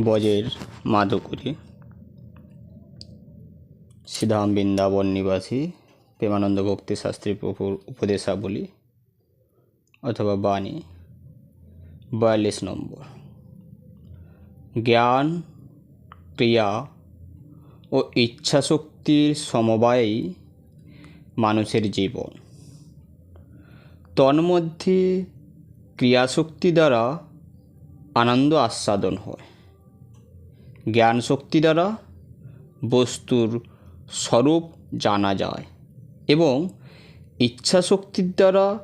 বজের মাধুকরী শ্রীধাম বৃন্দাবন নিবাসী, প্রেমানন্দ ভক্তি শাস্ত্রী প্রভুর উপদেশাবলী অথবা বাণী, বয়াল্লিশ নম্বর। জ্ঞান, ক্রিয়া ও ইচ্ছাশক্তির সমবায়েই মানুষের জীবন। তন্মধ্যে ক্রিয়াশক্তি দ্বারা আনন্দ আস্বাদন হয়। জ্ঞান শক্তি দ্বারা বস্তুর স্বরূপ জানা যায় এবং ইচ্ছা শক্তির দ্বারা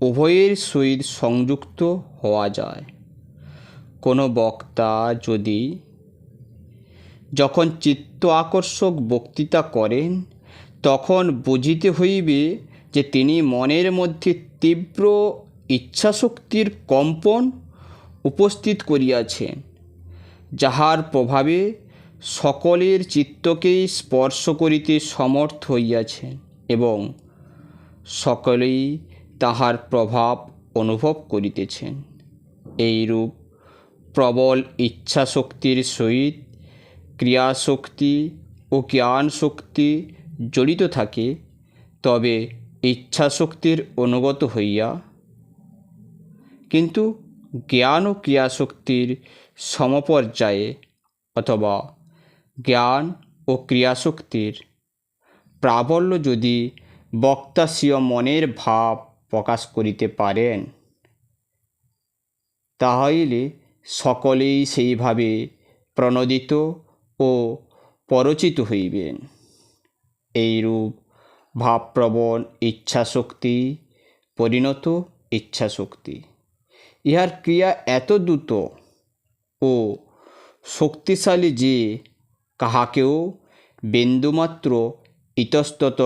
উভয়ের সহিত সংযুক্ত হওয়া যায়। কোনো বক্তা যদি যখন চিত্ত আকর্ষক বক্তৃতা করেন, তখন বুঝিতে হইবে যে তিনি মনের মধ্যে তীব্র ইচ্ছাশক্তির কম্পন উপস্থিত করিয়াছেন। যাহার প্রভাবে সকলের চিত্তকেই স্পর্শ করিতে সমর্থ হইয়াছেন এবং সকলেই তাহার প্রভাব অনুভব করিতেছেন। এইরূপ প্রবল ইচ্ছাশক্তির সহিত ক্রিয়াশক্তি ও জ্ঞান শক্তি জড়িত থাকে, তবে ইচ্ছাশক্তির অনুগত হইয়া, কিন্তু জ্ঞান ও ক্রিয়াশক্তির সমপর্যায়ে অথবা জ্ঞান ও ক্রিয়াশক্তির প্রাবল্য যদি বক্তা স্বীয় মনের ভাব প্রকাশ করিতে পারেন তাহলে সকলেই সেইভাবে প্রণোদিত ও পরচিত হইবেন। এইরূপ ভাবপ্রবণ ইচ্ছাশক্তি পরিণত ইচ্ছাশক্তি। ইহার ক্রিয়া এত দ্রুত ও শক্তিশালী যে কাহাকেও বিন্দুমাত্র ইতস্তত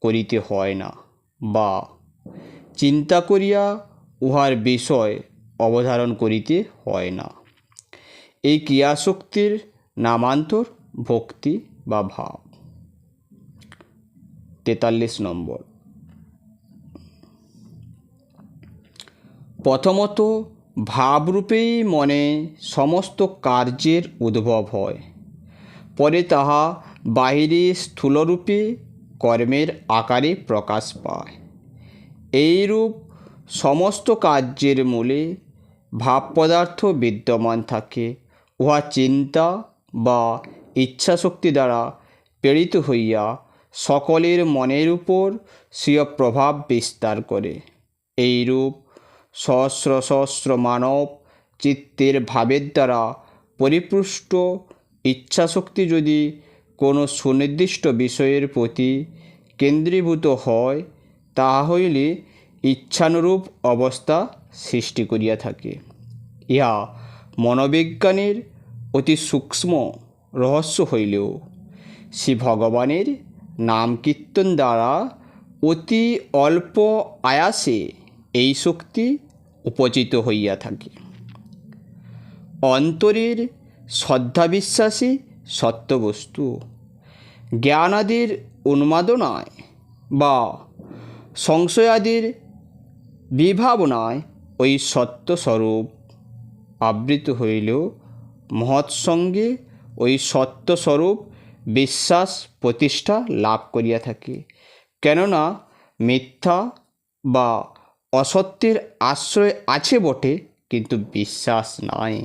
করিতে হয় না বা চিন্তা করিয়া উহার বিষয় অবধারণ করিতে হয় না। এই ক্রিয়াশক্তির নামান্তর ভক্তি বা ভাব। তেতাল্লিশ নম্বর। প্রথমত ভাবরূপেই মনে সমস্ত কার্যের উদ্ভব হয়। পরে তাহা বাহিরে স্থূলরূপে কর্মের আকারে প্রকাশ পায়। এইরূপ সমস্ত কার্যের মূলে ভাব পদার্থ বিদ্যমান থাকে, উহা চিন্তা বা ইচ্ছাশক্তি দ্বারা প্রেরিত হইয়া সকলের মনের উপর স্বীয় প্রভাব বিস্তার করে। এইরূপ সহস্র সহস্র মানব চিত্তের ভাবের দ্বারা পরিপুষ্ট ইচ্ছাশক্তি যদি কোনো সুনির্দিষ্ট বিষয়ের প্রতি কেন্দ্রীভূত হয় তাহা হইলে ইচ্ছানুরূপ অবস্থা সৃষ্টি করিয়া থাকে। ইহা মনোবিজ্ঞানের অতি সূক্ষ্ম রহস্য হইলেও শ্রী ভগবানের নাম কীর্তন দ্বারা অতি অল্প আয়াসে এই শক্তি উপচিত হইয়া থাকে। অন্তরের শ্রদ্ধা বিশ্বাসী সত্যবস্তু, জ্ঞানাদির উন্মাদনায় বা সংশয়াদির বিভাবনায় ওই সত্যস্বরূপ আবৃত হইলেও মহৎসঙ্গে ওই সত্যস্বরূপ বিশ্বাস প্রতিষ্ঠা লাভ করিয়া থাকে। কেননা মিথ্যা বা অসত্যের আশ্রয় আছে বটে, কিন্তু বিশ্বাস নাই।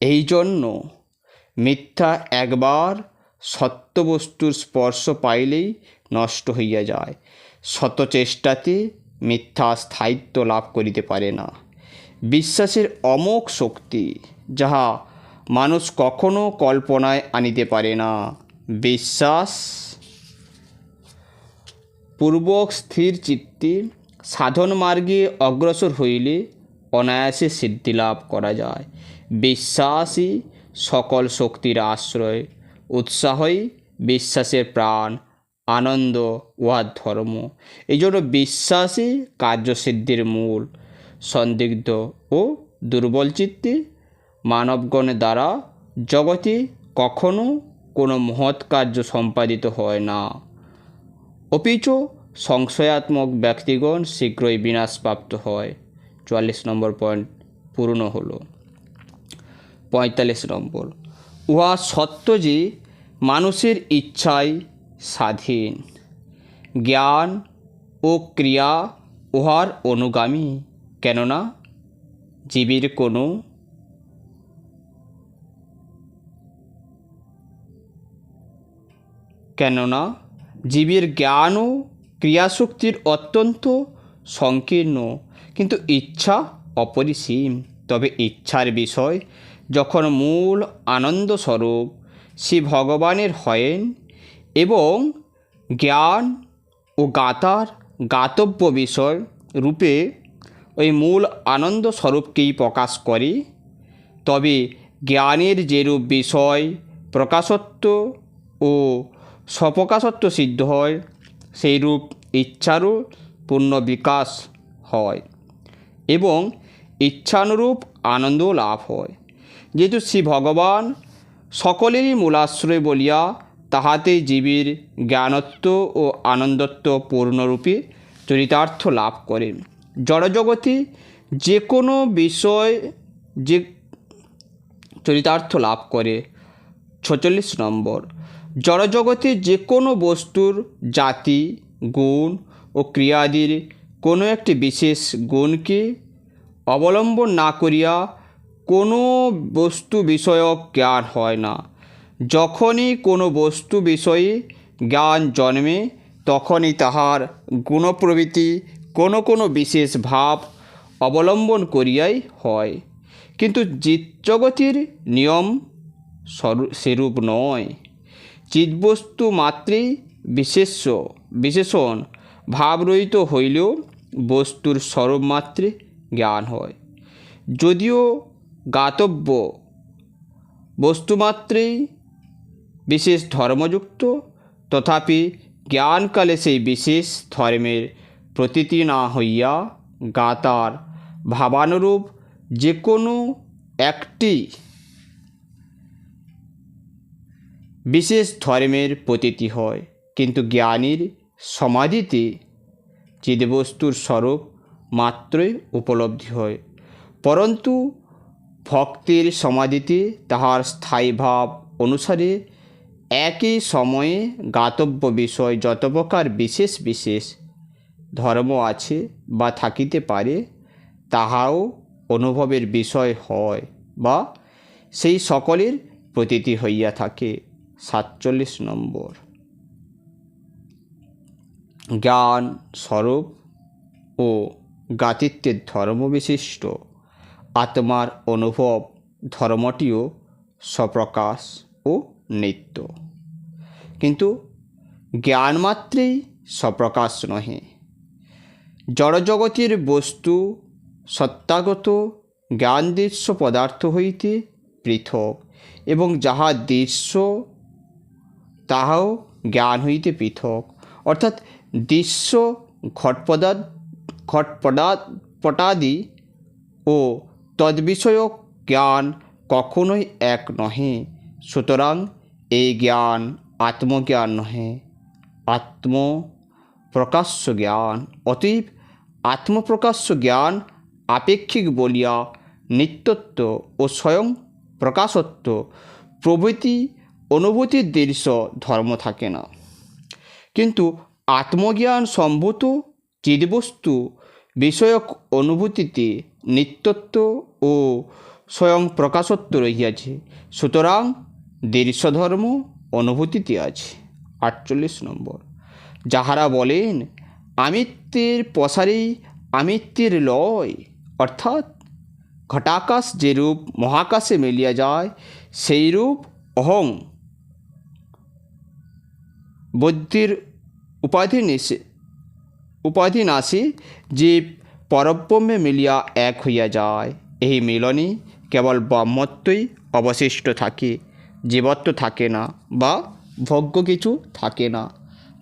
এই জন্য মিথ্যা একবার সত্যবস্তুর স্পর্শ পাইলেই নষ্ট হইয়া যায়। শত চেষ্টাতে মিথ্যা স্থায়িত্ব লাভ করিতে পারে না। বিশ্বাসের অমোক শক্তি, যাহা মানুষ কখনো কল্পনায় আনিতে পারে না। বিশ্বাস পূর্বক স্থির চিত্তে সাধন মার্গে অগ্রসর হইলে অনায়াসে সিদ্ধি লাভ করা যায়। বিশ্বাসই সকল শক্তির আশ্রয়, উৎসাহই বিশ্বাসের প্রাণ, আনন্দ উহার ধর্ম। এই জন্য বিশ্বাসই কার্যসিদ্ধির মূল, সন্দিগ্ধ ও দুর্বল চিত্তে মানবগণের দ্বারা জগতে কখনো কোনো মহৎ কার্য সম্পাদিত হয় না। অপিচ সংশয়াত্মক ব্যক্তিগণ শীঘ্রই বিনাশপ্রাপ্ত হয়। চুয়াল্লিশ নম্বর পয়েন্ট পূর্ণ হলো। পঁয়তাল্লিশ নম্বর, উহা সত্য যে মানুষের ইচ্ছায় স্বাধীন। জ্ঞান ও ক্রিয়া উহার অনুগামী, কেননা জীবের কোনো কেননা জীবের জ্ঞান ও ক্রিয়াশক্তির অত্যন্ত সংকীর্ণ কিন্তু ইচ্ছা অপরিসীম। তবে ইচ্ছার বিষয়, যখন মূল আনন্দস্বরূপ শ্রী ভগবানের হয়েন এবং জ্ঞান ও গাতার গাতব্য বিষয় রূপে ওই মূল আনন্দ স্বরূপকেই প্রকাশ করে, তবে জ্ঞানের যেরূপ বিষয় প্রকাশত্ব ও স্বপ্রকাশত্ব সিদ্ধ হয় সেইরূপ ইচ্ছারও পূর্ণ বিকাশ হয় এবং ইচ্ছানুরূপ আনন্দ লাভ হয়। যেহেতু শ্রী ভগবান সকলেরই মূলাশ্রয় বলিয়া তাহাতে জীবের জ্ঞানত্ব ও আনন্দত্ব পূর্ণরূপে চরিতার্থ লাভ করে। জড়জগতে যে কোনো বিষয় যে চরিতার্থ লাভ করে। ছচল্লিশ নম্বর জড়জগতে যে কোনো বস্তুর জাতি, গুণ ও ক্রিয়াদির কোনো একটি বিশেষ গুণকে অবলম্বন না করিয়া কোনো বস্তু বিষয়ক জ্ঞান হয় না। যখনই কোনো বস্তু বিষয়ে জ্ঞান জন্মে, তখনই তাহার গুণপ্রবৃত্তি কোনো কোনো বিশেষ ভাব অবলম্বন করিয়াই হয়। কিন্তু চিৎজগতের নিয়ম সেরূপ নয়। চিৎবস্তু মাত্রেই বিশেষ্য, বিশেষণ। ভাবরহিত হইলেও বস্তুর স্বরূপ মাত্রে জ্ঞান হয়। যদিও গাতব্য বস্তুমাত্রেই বিশেষ ধর্মযুক্ত, তথাপি জ্ঞানকালে সেই বিশেষ ধর্মের প্রতীতি না হইয়া গাতার ভাবানুরূপ যে কোনো একটি বিশেষ ধর্মের প্রতীতি হয়। কিন্তু জ্ঞানীর সমাধিতে চিদবস্তুর স্বরূপ মাত্রই উপলব্ধি হয়। পরন্তু ভক্তির সমাধিতে তাহার স্থায়ী ভাব অনুসারে একই সময়ে গাতব্য বিষয় যত প্রকার বিশেষ বিশেষ ধর্ম আছে বা থাকিতে পারে, তাহাও অনুভবের বিষয় হয় বা সেই সকলের প্রতীতি হইয়া থাকে। সাতচল্লিশ নম্বর। জ্ঞান স্বরূপ ও গাতিত্বের ধর্মবিশিষ্ট আত্মার অনুভব ধর্মটিও স্বপ্রকাশ ও নিত্য। কিন্তু জ্ঞান মাত্রেই স্বপ্রকাশ নহে। জড়জগতের বস্তু সত্তাগত জ্ঞান দৃশ্য পদার্থ হইতে পৃথক এবং যাহা দৃশ্য তাহাও জ্ঞান হইতে পৃথক। অর্থাৎ দৃশ্য ঘটপদার্থ ঘটপদার্থ পটাদি ও তদ্বিষয়ক জ্ঞান কখনোই এক নহে। সুতরাং এই জ্ঞান আত্মজ্ঞান নহে। আত্ম প্রকাশ্য জ্ঞান। অতএব আত্মপ্রকাশ্য জ্ঞান আপেক্ষিক বলিয়া নিত্যত্ব ও স্বয়ং প্রকাশত্ব প্রভৃতি অনুভূতির দৃশ্য, ধর্ম থাকে না। কিন্তু আত্মজ্ঞান সম্ভূত চিদবস্তু বিষয়ক অনুভূতিতে নিত্যত্ব ও স্বয়ং প্রকাশত্ব রহিয়াছে। সুতরাং দৃশ্যধর্ম অনুভূতিতে আছে। আটচল্লিশ নম্বর। যাহারা বলেন, আমিত্বের প্রসারেই আমিত্বের লয় অর্থাৎ ঘটাকাশ যেরূপ মহাকাশে মিলিয়া যায়, সেইরূপ অহং বুদ্ধির উপাধি নিষে উপাধি নাশে যে পরব্রহ্মে মিলিয়া এক হইয়া যায়। এই মিলনে কেবল ব্রহ্মত্বই অবশিষ্ট থাকে, জীবত্ব থাকে না বা ভোগ্য কিছু থাকে না।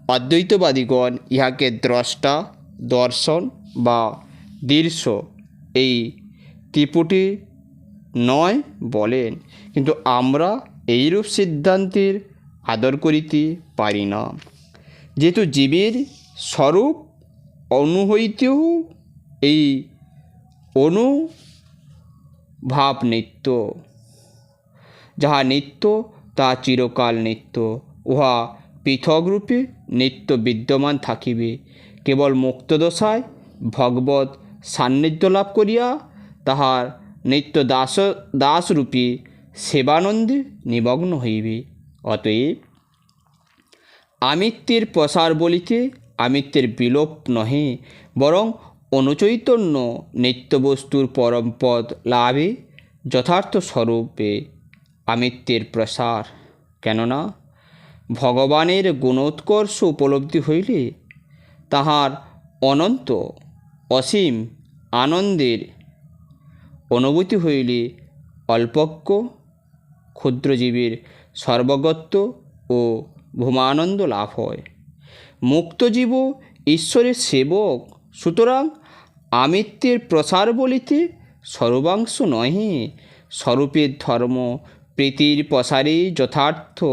অদ্বৈতবাদীগণ ইহাকে দ্রষ্টা, দর্শন বা দৃশ্য এই ত্রিপুটি নয় বলেন। কিন্তু আমরা এইরূপ সিদ্ধান্তের আদর করিতে পারি না। যেহেতু জীবের স্বরূপ অনু হইতেও এই অনুভাব নিত্য। যাহা নিত্য তাহা চিরকাল নিত্য। উহা পৃথক রূপে নিত্য বিদ্যমান থাকিবে। কেবল মুক্তদশায় ভগবত সান্নিধ্য লাভ করিয়া তাহার নিত্য দাস, দাসরূপী সেবানন্দে নিমগ্ন হইবে। অতএব, আমিত্বের প্রসার বলিতে আমিত্বের বিলোপ নহে, বরং অনুচৈতন্য নিত্যবস্তুর পরম পদ লাভে যথার্থ স্বরূপে আমিত্বের প্রসার। কেননা, ভগবানের গুণোৎকর্ষ উপলব্ধি হইলে তাহার অনন্ত, অসীম আনন্দের অনুভূতি হইলে অল্পজ্ঞ ক্ষুদ্রজীবীর সর্বগত্ব ও ভূমানন্দ লাভ হয়। মুক্তজীব ঈশ্বরের সেবক, সুতরাং আমিত্বের প্রসার বলিতে সর্বাংশ নহে। স্বরূপের ধর্ম প্রীতির প্রসারে যথার্থ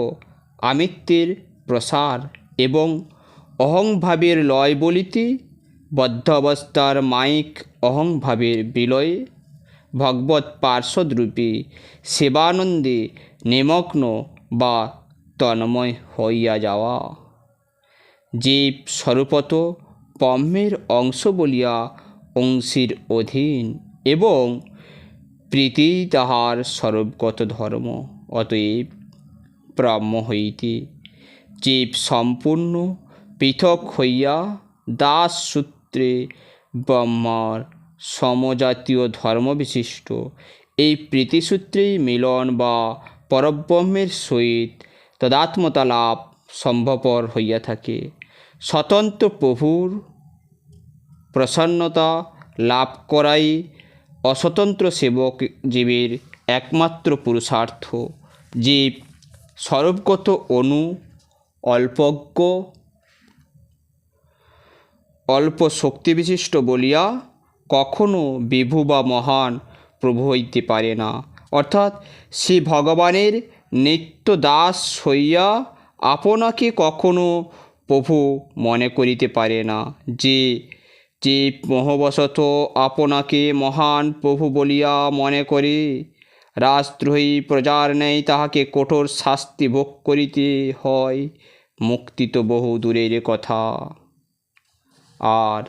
আমিত্বের প্রসার এবং অহংভাবের লয় বলিতে বদ্ধাবস্থার মাইক অহংভাবের বিলয়ে ভগবত পার্শ্বদরূপে সেবানন্দে নিমগ্ন বা তন্ময় হইয়া যাওয়া। জীব স্বরূপত ব্রহ্মের অংশ বলিয়া অংশীর অধীন এবং প্রীতি তাহার স্বরূপগত ধর্ম। অতএব ব্রহ্ম হইতে জীব সম্পূর্ণ পৃথক হইয়া দাস সূত্রে ব্রহ্মার সমজাতীয় ধর্মবিশিষ্ট এই প্রীতিসূত্রেই মিলন বা পরব্রহ্মের সহিত তদাত্মতা লাভ সম্ভবপর হইয়া থাকে। স্বতন্ত্র প্রভুর প্রসন্নতা লাভ করাই অস্বতন্ত্র সেবক জীবের একমাত্র পুরুষার্থ। জীব স্বরূপগত অনু, অল্পজ্ঞ অল্প শক্তিবিশিষ্ট বলিয়া কখনো বিভু বা মহান প্রভু হইতে পারে না। অর্থাৎ শ্রী ভগবানের নিত্য দাস হইয়া আপনাকে কখনো প্রভু মনে করিতে পারে না। যে যে মোহবশত আপনাকে মহান প্রভু বলিয়া মনে করে, রাজদ্রোহী প্রজার নেই তাহাকে কঠোর শাস্তি ভোগ করিতে হয়, মুক্তি তো বহু দূরের কথা। আর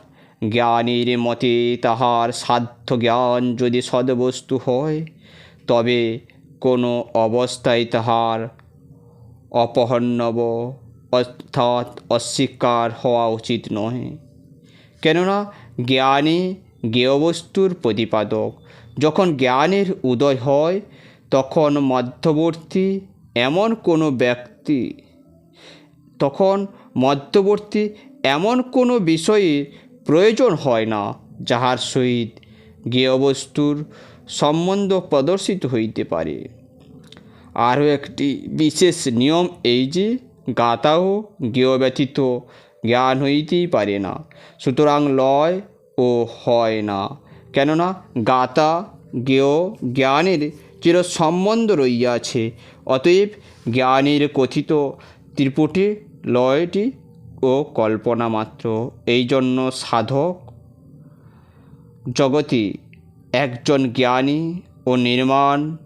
জ্ঞানীর মতে তাহার সাধ্য জ্ঞান যদি সদবস্তু হয় তবে কোনো অবস্থায় তাহার অপহর্ণব অর্থাৎ অস্বীকার হওয়া উচিত নহে। কেননা জ্ঞানী জ্ঞেয়বস্তুর প্রতিপাদক যখন জ্ঞানের উদয় হয়, তখন মধ্যবর্তী এমন কোনো ব্যক্তি, তখন মধ্যবর্তী এমন কোনো বিষয়ে প্রয়োজন হয় না যাহার সহিত জ্ঞেয়বস্তুর সম্বন্ধ প্রদর্শিত হইতে পারে। আরও একটি বিশেষ নিয়ম এই যে, গাতাও জ্ঞেয় ব্যতীত জ্ঞান হইতেই পারে না, সুতরাং লয় ও হয় না। কেননা গাতা জ্ঞেয় জ্ঞানের চির সম্বন্ধ রইয়াছে, অতএব জ্ঞানের কথিত ত্রিপুটি লয়টি ও কল্পনা মাত্র। এই জন্য সাধক জগতে একজন জ্ঞানী ও নির্মাণ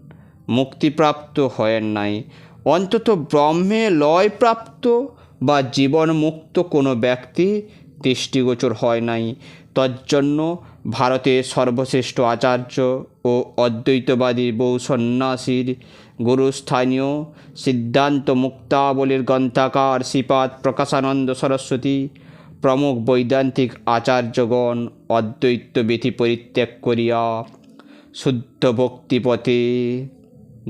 মুক্তিপ্রাপ্ত হয়েন নাই। অন্তত ব্রহ্মে লয়প্রাপ্ত বা জীবনমুক্ত কোনো ব্যক্তি দৃষ্টিগোচর হয় নাই। তজ্জন্য ভারতের সর্বশ্রেষ্ঠ আচার্য ও অদ্বৈতবাদী বহু সন্ন্যাসীর গুরুস্থানীয় সিদ্ধান্ত মুক্তাবলীর গ্রন্থাকার শ্রীপাদ প্রকাশানন্দ সরস্বতী প্রমুখ বৈদান্তিক আচার্যগণ অদ্বৈত বিধি পরিত্যাগ করিয়া শুদ্ধ ভক্তিপথে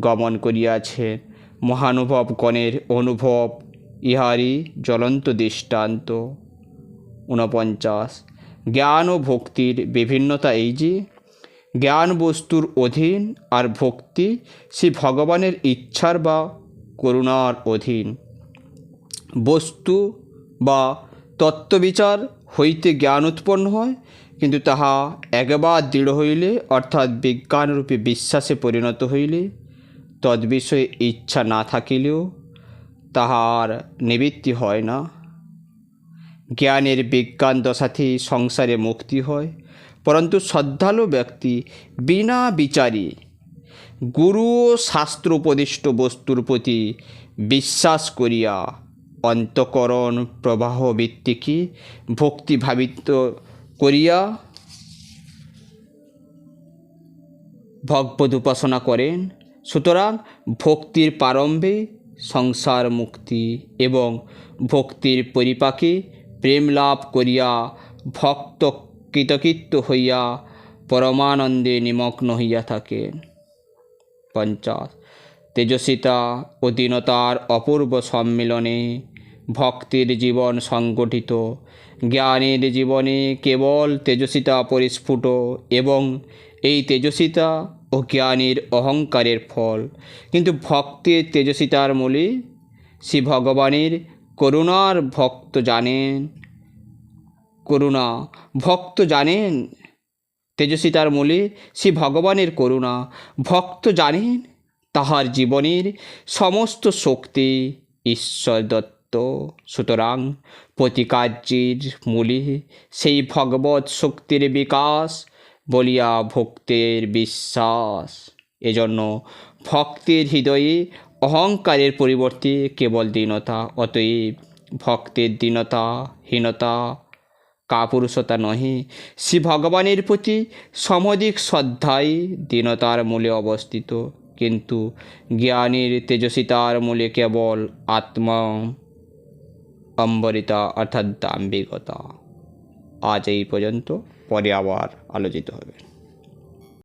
গমন করিয়াছেন মহানুভবগণের অনুভব ইহারই জ্বলন্ত দৃষ্টান্ত। ঊনপঞ্চাশ। জ্ঞান ও ভক্তির বিভিন্নতা এই যে, জ্ঞান বস্তুর অধীন আর ভক্তি সে ভগবানের ইচ্ছার বা করুণার অধীন। বস্তু বা তত্ত্ববিচার হইতে জ্ঞান উৎপন্ন হয়, কিন্তু তাহা একবার দৃঢ় হইলে, অর্থাৎ বিজ্ঞানরূপে বিশ্বাসে পরিণত হইলে, তদ্বিষয়ে ইচ্ছা না থাকিলেও তাহার নিবৃত্তি হয় না। জ্ঞানের বিজ্ঞান দশাতেই সংসারে মুক্তি হয়, পরন্তু শ্রদ্ধালু ব্যক্তি বিনা বিচারে গুরু ও শাস্ত্র উপদিষ্ট বস্তুর প্রতি বিশ্বাস করিয়া অন্তকরণ প্রবাহ ভিত্তিকে ভক্তিভাবিত করিয়া ভগবত উপাসনা করেন। সুতরাং ভক্তির প্রারম্ভে সংসার মুক্তি এবং ভক্তির পরিপাকে প্রেম লাভ করিয়া ভক্ত কৃতকৃত্য হইয়া পরমানন্দে নিমগ্ন হইয়া থাকেন। পঞ্চাশ। তেজস্বিতা ও দীনতার অপূর্ব সম্মিলনে ভক্তির জীবন সংগঠিত। জ্ঞানের জীবনে কেবল তেজস্বিতা পরিস্ফুট এবং এই তেজস্বিতা ও জ্ঞানের অহংকারের ফল। কিন্তু ভক্তের তেজস্বিতার মূলে শ্রী ভগবানের করুণার ভক্ত জানেন। করুণা, ভক্ত জানেন। তেজস্বিতার মূলে শ্রী ভগবানের করুণা, ভক্ত জানেন। তাহার জীবনের সমস্ত শক্তি ঈশ্বর দত্ত। সুতরাং প্রতিকার্যের মূলে সেই ভগবত শক্তির বিকাশ বলিয়া ভক্তের বিশ্বাস। এজন্য ভক্তের হৃদয়ে অহংকারের পরিবর্তে কেবল দীনতা, অতএব ভক্তের দীনতা হীনতা কাপুরুষতা নহে শ্রী ভগবানের প্রতি সমধিক শ্রদ্ধাই দীনতার মূলে অবস্থিত। কিন্তু জ্ঞানীর তেজস্বিতার মূলে কেবল আত্মা অম্বরিতা অর্থাৎ দাম্ভিকতা। আজ এই পর্যন্ত, পরে আবার আলোচিত হবে।